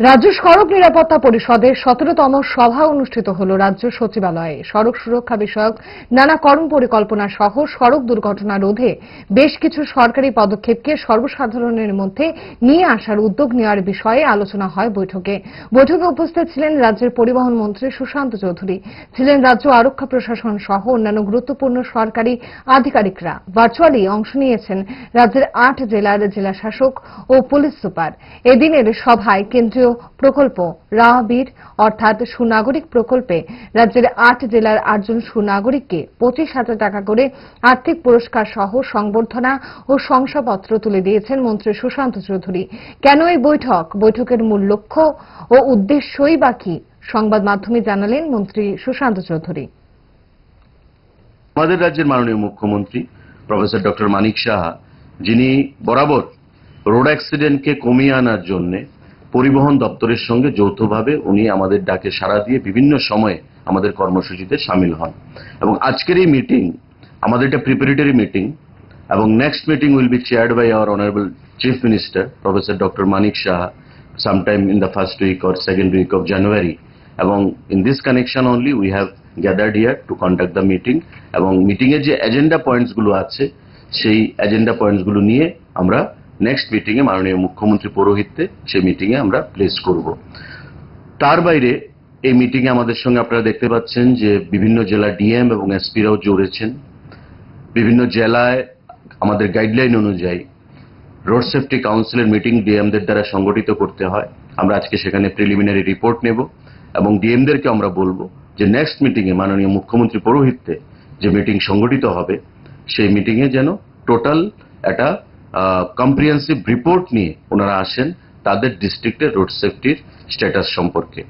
রাজ্য সড়ক নিরাপত্তা পরিষদের সতেরোতম সভা অনুষ্ঠিত হল রাজ্য সচিবালয়ে। সড়ক সুরক্ষা বিষয়ক নানা কর্ম পরিকল্পনা সহ সড়ক দুর্ঘটনা রোধে বেশ কিছু সরকারি পদক্ষেপকে সর্বসাধারণের মধ্যে নিয়ে আসার উদ্যোগ নেওয়ার বিষয়ে আলোচনা হয় বৈঠকে। বৈঠকে উপস্থিত ছিলেন রাজ্যের পরিবহন মন্ত্রী সুশান্ত চৌধুরী, ছিলেন রাজ্য আরক্ষা প্রশাসন সহ অন্যান্য গুরুত্বপূর্ণ সরকারি আধিকারিকরা। ভার্চুয়ালি অংশ নিয়েছেন রাজ্যের আট জেলার জেলাশাসক ও পুলিশ সুপার। এদিনের সভায় কেন্দ্রীয় প্রকল্প রাহবীর, অর্থাৎ সুনাগরিক প্রকল্পে রাজ্যের আট জেলার আটজন সুনাগরিককে পঁচিশ হাজার টাকা করে আর্থিক পুরস্কার সহ সংবর্ধনা ও শংসাপত্র তুলে দিয়েছেন মন্ত্রী সুশান্ত চৌধুরী। কেন এই বৈঠক? বৈঠকের মূল লক্ষ্য ও উদ্দেশ্যই বাকি সংবাদ মাধ্যমে জানালেন মন্ত্রী সুশান্ত চৌধুরী। আমাদের রাজ্যের মাননীয় মুখ্যমন্ত্রী, প্রফেসর ডক্টর মানিক সাহা, যিনি বরাবর রোড অ্যাক্সিডেন্টকে কমিয়ে আনার জন্য পরিবহন দপ্তরের সঙ্গে যৌথভাবে উনি আমাদের ডাকে সাড়া দিয়ে বিভিন্ন সময়ে আমাদের কর্মসূচিতে সামিল হন এবং আজকের এই মিটিং আমাদের এটা প্রিপারেটরি মিটিং এবং next meeting will be chaired by our honourable chief minister professor doctor Manik Saha sometime in the first week or second week of January. এবং in this connection only we have gathered here to conduct the meeting এবং meeting এর যে agenda পয়েন্টসগুলো আছে, সেই agenda পয়েন্টসগুলো নিয়ে আমরা next meeting এ মাননীয় মুখ্যমন্ত্রী পৌরোহিত্যে সেই মিটিং এ আমরা প্লেস করব। তার বাইরে এই মিটিং এ আমাদের সঙ্গে আপনারা দেখতে পাচ্ছেন যে বিভিন্ন জেলা ডিএম এবং এসপিরাও জড়েছেন। বিভিন্ন জেলায় আমাদের গাইডলাইন অনুযায়ী রোড সেফটি কাউন্সিলের মিটিং ডিএমদের দ্বারা সংগঠিত করতে হয়। আমরা আজকে সেখানে প্রিলিমিনারি রিপোর্ট নেব এবং ডিএমদেরকে আমরা বলব যে নেক্সট মিটিংয়ে মাননীয় মুখ্যমন্ত্রী পৌরোহিত্যে যে মিটিং সংগঠিত হবে, সেই মিটিংয়ে যেন টোটাল একটা কম্প্রিহেন্সিভ রিপোর্ট নিয়ে ওনারা আসেন তাদের ডিস্ট্রিক্টের রোড সেফটির স্ট্যাটাস সম্পর্কে।